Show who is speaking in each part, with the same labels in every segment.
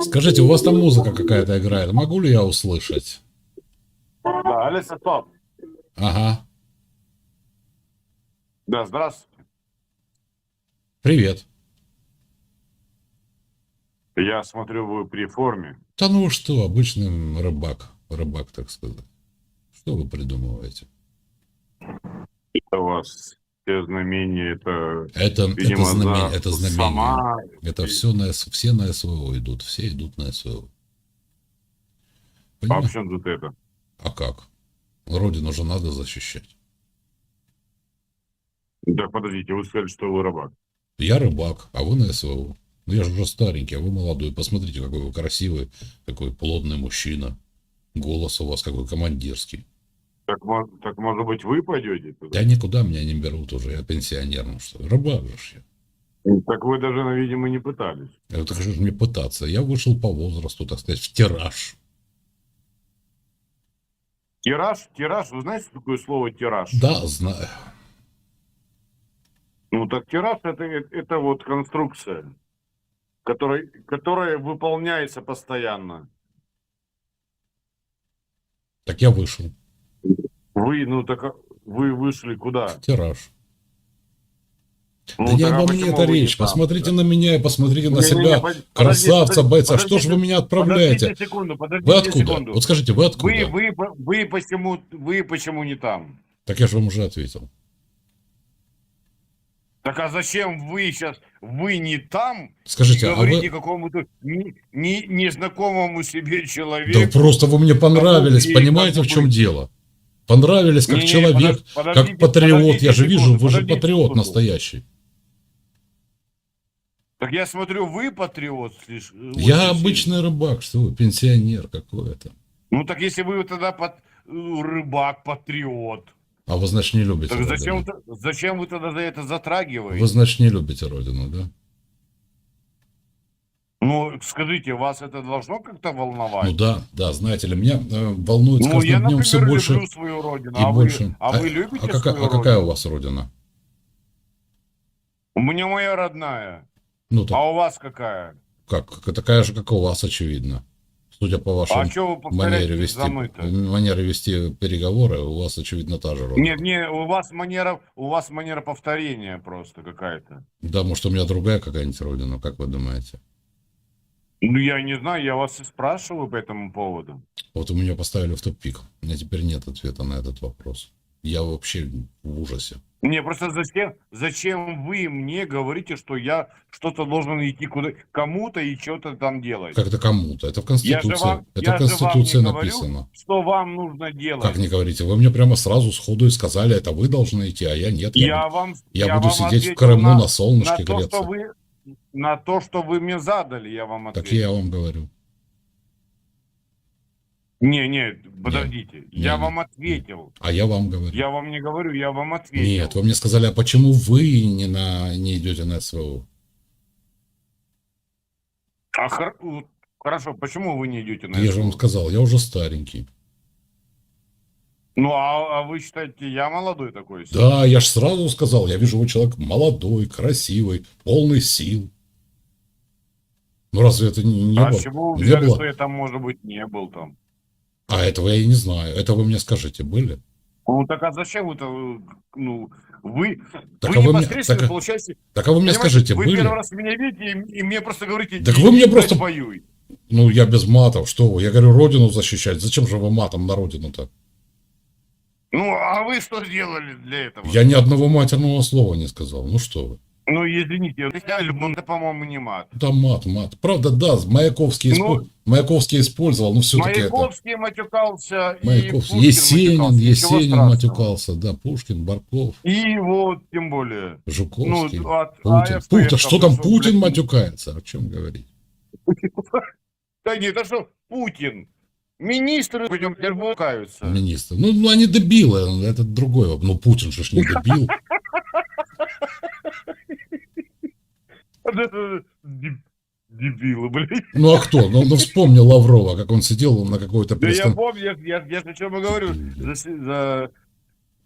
Speaker 1: Скажите, у вас там музыка какая-то играет, могу ли я услышать?
Speaker 2: Да, Алиса, стоп.
Speaker 1: Ага,
Speaker 2: Да, здравствуйте.
Speaker 1: привет.
Speaker 2: Я смотрю, вы при форме.
Speaker 1: Да ну что, обычный рыбак, рыбак, так сказать. Что вы придумываете?
Speaker 2: Это у вас все знамения, это,
Speaker 1: Это,
Speaker 2: видимо,
Speaker 1: это, знамение,
Speaker 2: за
Speaker 1: это знамение.
Speaker 2: сама.
Speaker 1: Это все на, все на СВО идут, все идут на СВО.
Speaker 2: А
Speaker 1: Понимаете?
Speaker 2: в чем тут это?
Speaker 1: А как? Родину же надо защищать.
Speaker 2: Да, подождите, вы сказали, что вы рыбак.
Speaker 1: Я рыбак, а вы на СВО. Ну я же уже старенький, а вы молодой. Посмотрите, какой вы красивый, такой плотный мужчина. Голос у вас какой командирский.
Speaker 2: Так, так может быть, вы пойдете туда?
Speaker 1: Да никуда меня не берут уже, я пенсионер, ну что, рыбак я.
Speaker 2: Так вы даже, видимо, не пытались.
Speaker 1: Это же мне пытаться. Я вышел по возрасту, так сказать, в тираж.
Speaker 2: Тираж, тираж, вы знаете, что такое слово тираж?
Speaker 1: Да, знаю.
Speaker 2: Ну так тираж это, это вот конструкция, которая, которая выполняется постоянно.
Speaker 1: Так я вышел.
Speaker 2: Вы, ну так а вы вышли куда?
Speaker 1: В тираж.
Speaker 2: Ну,
Speaker 1: да не
Speaker 2: а
Speaker 1: обо
Speaker 2: почему
Speaker 1: мне это
Speaker 2: не
Speaker 1: речь.
Speaker 2: там?
Speaker 1: Посмотрите на меня и посмотрите на
Speaker 2: Не-не-не,
Speaker 1: себя.
Speaker 2: под-
Speaker 1: Красавца,
Speaker 2: подождите,
Speaker 1: бойца.
Speaker 2: подождите,
Speaker 1: Что же вы меня отправляете?
Speaker 2: Подождите секунду, подождите
Speaker 1: Вы откуда?
Speaker 2: секунду.
Speaker 1: Вот скажите, вы откуда?
Speaker 2: Вы, вы, вы, почему, вы почему не там?
Speaker 1: Так я же вам уже ответил.
Speaker 2: Так а зачем вы сейчас, вы не там,
Speaker 1: Скажите, а
Speaker 2: говорите
Speaker 1: вы...
Speaker 2: какому-то не- не- незнакомому себе
Speaker 1: Да
Speaker 2: человеку?
Speaker 1: просто вы мне понравились, понимаете, в чем дело? Понравились как
Speaker 2: Не-не,
Speaker 1: человек,
Speaker 2: подож- подождите,
Speaker 1: как патриот. Я же вижу,
Speaker 2: секунду,
Speaker 1: вы же патриот
Speaker 2: секунду.
Speaker 1: настоящий.
Speaker 2: Так я смотрю, вы патриот слишь- очень
Speaker 1: Я обычный рыбак, что вы, пенсионер какой-то.
Speaker 2: Ну так если вы тогда пат- рыбак, патриот,
Speaker 1: А вы, значит, не любите
Speaker 2: так зачем,
Speaker 1: родину?
Speaker 2: вы- зачем вы тогда за это затрагиваете?
Speaker 1: Вы, значит, не любите родину, да?
Speaker 2: Ну, скажите, вас это должно как-то волновать?
Speaker 1: Ну да, да, знаете ли, меня э, волнует
Speaker 2: Ну,
Speaker 1: каждым
Speaker 2: я,
Speaker 1: днем все
Speaker 2: например,
Speaker 1: больше
Speaker 2: люблю свою родину,
Speaker 1: и
Speaker 2: а,
Speaker 1: больше.
Speaker 2: Вы, а вы любите
Speaker 1: а какая,
Speaker 2: свою
Speaker 1: а какая у
Speaker 2: родину?
Speaker 1: вас родина?
Speaker 2: У меня моя родная.
Speaker 1: Ну, так,
Speaker 2: А у вас какая?
Speaker 1: как, такая же, как у вас, очевидно. Судя по
Speaker 2: а что вы
Speaker 1: манере вести, манере вести переговоры, у вас, очевидно, та же родина.
Speaker 2: Нет, не, у вас манера, у вас манера повторения просто какая-то.
Speaker 1: Да, может, у меня другая какая-нибудь родина, как вы думаете?
Speaker 2: Ну, я не знаю, я вас и спрашиваю по этому поводу.
Speaker 1: Вот у меня поставили в тупик. У меня теперь нет ответа на этот вопрос. Я вообще в ужасе.
Speaker 2: Не, просто зачем, зачем вы мне говорите, что я что-то должен идти куда кому-то и что-то там делать?
Speaker 1: Как-то кому-то. Это в
Speaker 2: Я же
Speaker 1: Конституции.
Speaker 2: вам-
Speaker 1: это
Speaker 2: я
Speaker 1: в
Speaker 2: же вам
Speaker 1: Конституции
Speaker 2: не говорю,
Speaker 1: написано.
Speaker 2: Что вам нужно делать?
Speaker 1: Как не говорите? Вы мне прямо сразу сходу и сказали, это вы должны идти, а я нет. Я,
Speaker 2: Я
Speaker 1: буду,
Speaker 2: вам,
Speaker 1: я буду
Speaker 2: вам
Speaker 1: сидеть в Крыму на,
Speaker 2: на,
Speaker 1: солнышке
Speaker 2: на то,
Speaker 1: греться.
Speaker 2: что вы на то, что вы мне задали, я вам
Speaker 1: Так
Speaker 2: ответил.
Speaker 1: я вам говорю.
Speaker 2: Не, не, подождите,
Speaker 1: Не,
Speaker 2: я
Speaker 1: не.
Speaker 2: вам ответил.
Speaker 1: А я вам говорю.
Speaker 2: Я вам не говорю, я вам ответил.
Speaker 1: Нет, вы мне сказали, а почему вы не, на, не идете на СВО?
Speaker 2: А хор- хорошо, почему вы не идете на
Speaker 1: я же вам
Speaker 2: СВО?
Speaker 1: сказал, я уже старенький.
Speaker 2: Ну, а, а вы считаете, я молодой такой?
Speaker 1: Да, я же сразу сказал, я вижу, вы человек молодой, красивый, полный сил. Разве это не, не
Speaker 2: а
Speaker 1: было?
Speaker 2: чего вы
Speaker 1: не
Speaker 2: взяли,
Speaker 1: было?
Speaker 2: что я там, может быть, не был там?
Speaker 1: А этого я и не знаю. Это вы мне скажите, были?
Speaker 2: Ну, так а зачем вы-то, ну, вы,
Speaker 1: Так
Speaker 2: вы
Speaker 1: а вы мне-
Speaker 2: непосредственно
Speaker 1: так а-
Speaker 2: получаете...
Speaker 1: Так а вы мне скажите,
Speaker 2: вы
Speaker 1: были?
Speaker 2: первый раз меня видите, и, и мне просто говорите,
Speaker 1: Так
Speaker 2: «Иди,
Speaker 1: вы мне просто-
Speaker 2: воюй.
Speaker 1: Ну, я без матов, что вы? Я говорю, родину защищать. Зачем же вы матом на родину-то?
Speaker 2: Ну, а вы что сделали для этого?
Speaker 1: Я ни одного матерного слова не сказал. Ну что вы?
Speaker 2: Ну, извините, это, по-моему, не мат.
Speaker 1: Да мат, мат. Правда, да, Маяковский,
Speaker 2: Ну,
Speaker 1: испо- Маяковский использовал, но все-таки это...
Speaker 2: Маяковский матюкался, и
Speaker 1: Маяковский.
Speaker 2: Пушкин
Speaker 1: Есенин,
Speaker 2: матюкался,
Speaker 1: Есенин матюкался, да, Пушкин, Барков,
Speaker 2: И вот, тем более. Ну,
Speaker 1: Жуковский,
Speaker 2: от
Speaker 1: Путин.
Speaker 2: АЭС,
Speaker 1: Путин.
Speaker 2: это
Speaker 1: Что там Путин
Speaker 2: блядь,
Speaker 1: матюкается? О чем говорить?
Speaker 2: Да нет, это что, Путин? Министры путем каются.
Speaker 1: Министр. Ну, ну, они дебилы, это другой вопрос. Ну, Путин же ж не дебил.
Speaker 2: Это Дебилы, блядь.
Speaker 1: Ну, а кто? Ну, ну вспомни Лаврова, как он сидел на какой-то
Speaker 2: Да я помню, я, я, я же о чем и говорю. За, за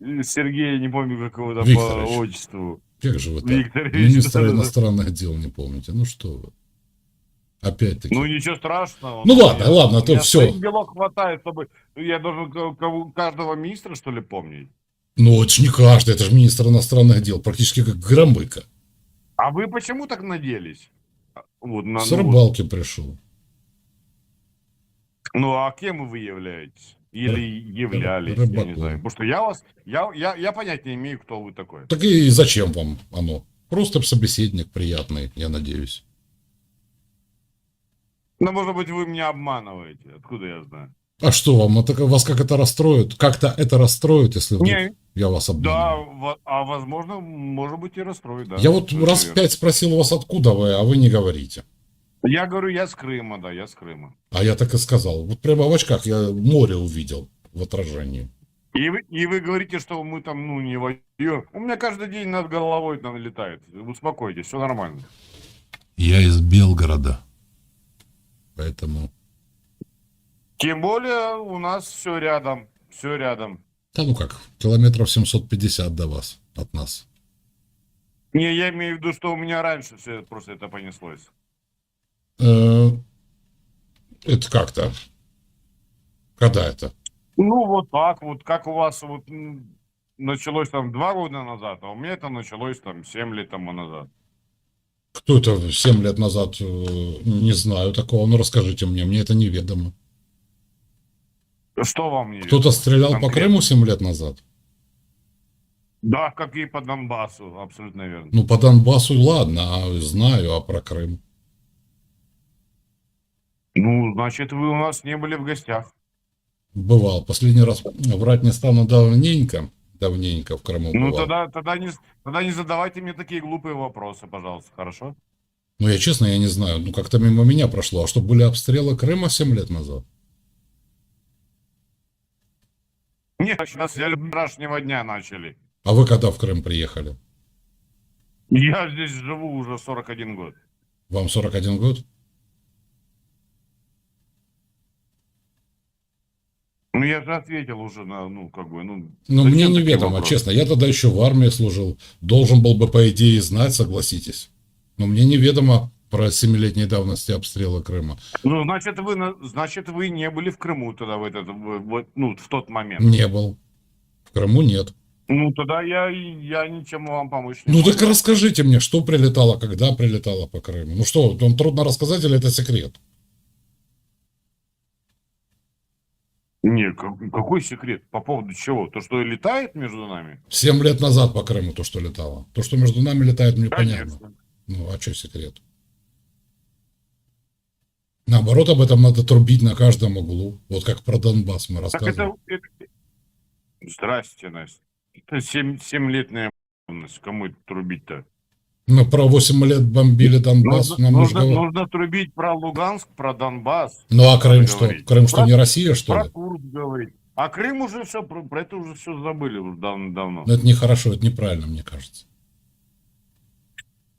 Speaker 2: э, Сергея, не помню, как его там по
Speaker 1: Викторович.
Speaker 2: отчеству.
Speaker 1: Как же вы так?
Speaker 2: Викторович.
Speaker 1: Министра
Speaker 2: да-да-да.
Speaker 1: иностранных дел не помните. Ну, что вы. Опять-таки.
Speaker 2: Ну ничего страшного.
Speaker 1: Ну ладно, ладно, а то
Speaker 2: своих белок хватает, чтобы я должен кого- каждого министра что ли помнить.
Speaker 1: Ну, это ж не каждый, это же министр иностранных дел, практически как Громыко.
Speaker 2: А вы почему так наделись? А, Вот, на,
Speaker 1: С
Speaker 2: ну, вот.
Speaker 1: рыбалки пришел.
Speaker 2: Ну, а кем вы являетесь? Или являлись, я не
Speaker 1: рыбаком.
Speaker 2: знаю. Потому что я вас, я, я, я понятия не имею, кто вы такой.
Speaker 1: Так и зачем вам оно? Просто собеседник приятный, я надеюсь.
Speaker 2: Ну, может быть, вы меня обманываете. Откуда я знаю?
Speaker 1: А что вам, это, вас как это расстроит? Как-то это расстроит, если вдруг
Speaker 2: Не,
Speaker 1: я вас
Speaker 2: да,
Speaker 1: обманываю?
Speaker 2: во- а возможно, может быть, и расстроит, да.
Speaker 1: я вот раз
Speaker 2: верно.
Speaker 1: пять спросил вас, откуда вы, а вы не говорите.
Speaker 2: Я говорю, я с Крыма, да, я с Крыма.
Speaker 1: А я так и сказал. Вот прямо в очках я море увидел в отражении.
Speaker 2: И вы, и вы говорите, что мы там, ну, не воюем. У меня каждый день над головой там летает. Успокойтесь, все нормально.
Speaker 1: Я из Белгорода. Поэтому...
Speaker 2: Тем более у нас все рядом, все рядом.
Speaker 1: Да ну как, километров 750 до вас, от нас.
Speaker 2: Не, я имею в виду, что у меня раньше все просто это понеслось.
Speaker 1: Э, Это как-то? Когда это?
Speaker 2: Ну, вот так вот, как у вас вот началось там два года назад, а у меня это началось там семь лет тому назад.
Speaker 1: Кто это 7 лет назад? э, Не знаю такого. Ну расскажите мне, мне это неведомо.
Speaker 2: Что вам не
Speaker 1: Кто-то стрелял по
Speaker 2: Конкретно.
Speaker 1: Крыму 7 лет назад?
Speaker 2: Да, как и по Донбассу, абсолютно верно.
Speaker 1: Ну, по Донбассу, ладно, а знаю, а про Крым?
Speaker 2: Ну, значит, вы у нас не были в гостях.
Speaker 1: Бывал. Последний раз врать не стану давненько. Давненько в Крыму
Speaker 2: Ну,
Speaker 1: бывал.
Speaker 2: тогда, тогда, не, тогда не задавайте мне такие глупые вопросы, пожалуйста, хорошо?
Speaker 1: Ну, я честно, я не знаю. Ну, как-то мимо меня прошло. А что, были обстрелы Крыма 7 лет назад?
Speaker 2: Нет, сейчас с вчерашнего дня начали.
Speaker 1: А вы когда в Крым приехали?
Speaker 2: Я здесь живу уже 41 год.
Speaker 1: Вам 41 год?
Speaker 2: Ну, я же ответил уже на, ну, как бы, ну...
Speaker 1: Ну, мне неведомо,
Speaker 2: вопросы?
Speaker 1: честно. Я тогда еще в армии служил. Должен был бы, по идее, знать, согласитесь. Но мне неведомо про семилетней давности обстрела Крыма.
Speaker 2: Ну, значит, вы, на- значит, вы не были в Крыму тогда в этот, в- ну, в тот момент.
Speaker 1: Не был. В Крыму нет.
Speaker 2: Ну, тогда я, я ничем вам помочь не
Speaker 1: Ну
Speaker 2: могу.
Speaker 1: так расскажите мне, что прилетало, когда прилетало по Крыму. Ну что, вам трудно рассказать или это секрет?
Speaker 2: Не, как- какой секрет? По поводу чего? То, что летает между нами?
Speaker 1: Семь лет назад по Крыму то, что летало. То, что между нами летает, мне понятно.
Speaker 2: Конечно.
Speaker 1: Ну, а что секрет? Наоборот, об этом надо трубить на каждом углу. Вот как про Донбасс мы
Speaker 2: Так
Speaker 1: рассказывали.
Speaker 2: это, это- Здрасте, Настя. Это семь, семилетняя давность. Кому это трубить-то?
Speaker 1: Ну, про 8 лет бомбили Донбасс.
Speaker 2: Нужно,
Speaker 1: нам
Speaker 2: нужно,
Speaker 1: нужно-
Speaker 2: нужно трубить про Луганск, про Донбасс,
Speaker 1: Ну, а Крым что?
Speaker 2: говорить.
Speaker 1: Крым что,
Speaker 2: Про-
Speaker 1: не Россия, что
Speaker 2: про
Speaker 1: ли?
Speaker 2: Курск говорить. А Крым уже все, про, про это уже все забыли уже дав- давно.
Speaker 1: Ну, это нехорошо, это неправильно, мне кажется.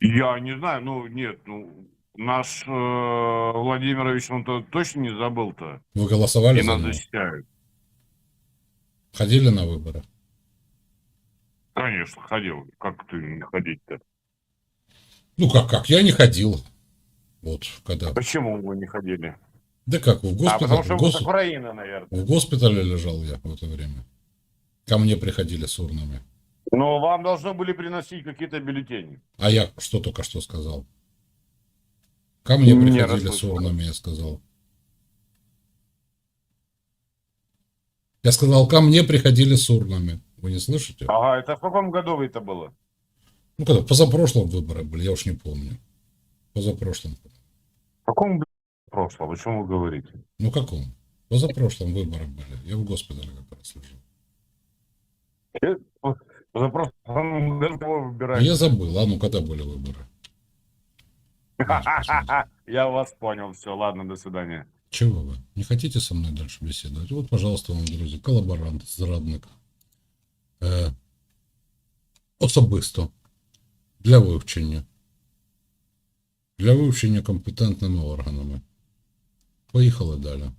Speaker 2: Я не знаю, ну нет, ну наш э, Владимирович, он-то точно не забыл-то.
Speaker 1: Вы голосовали
Speaker 2: И
Speaker 1: за
Speaker 2: нас
Speaker 1: него?
Speaker 2: защищают.
Speaker 1: Ходили на выборы?
Speaker 2: Конечно, ходил. Как ты не ходить-то?
Speaker 1: Ну, как, как? Я не ходил. Вот, когда...
Speaker 2: Почему вы не ходили?
Speaker 1: Да как, в
Speaker 2: а,
Speaker 1: госпитале,
Speaker 2: потому что
Speaker 1: в, гос-
Speaker 2: Украины, наверное.
Speaker 1: в госпитале лежал я в это время. Ко мне приходили с урнами.
Speaker 2: Но вам должны были приносить какие-то бюллетени.
Speaker 1: А я что только что сказал? Ко мне
Speaker 2: Не
Speaker 1: приходили с урнами, я сказал. Я сказал, ко мне приходили с урнами. Вы не слышите?
Speaker 2: Ага, это в каком году это было?
Speaker 1: Ну, когда? Позапрошлом выборы были, я уж не помню. Позапрошлом.
Speaker 2: В каком блядь, прошлом? О чем вы говорите?
Speaker 1: Ну, каком? Позапрошлом выборы были. Я в госпитале как раз лежал.
Speaker 2: За прошлом году кого выбирали?
Speaker 1: я забыл. А ну, когда были выборы?
Speaker 2: Я вас понял. Все, ладно, до свидания.
Speaker 1: Чего вы? Не хотите со мной дальше беседовать? Вот, пожалуйста, вам, друзі, колаборант, зрадник. Е, особисто. Для вивчення. Для вивчення компетентними органами. Поїхали далі.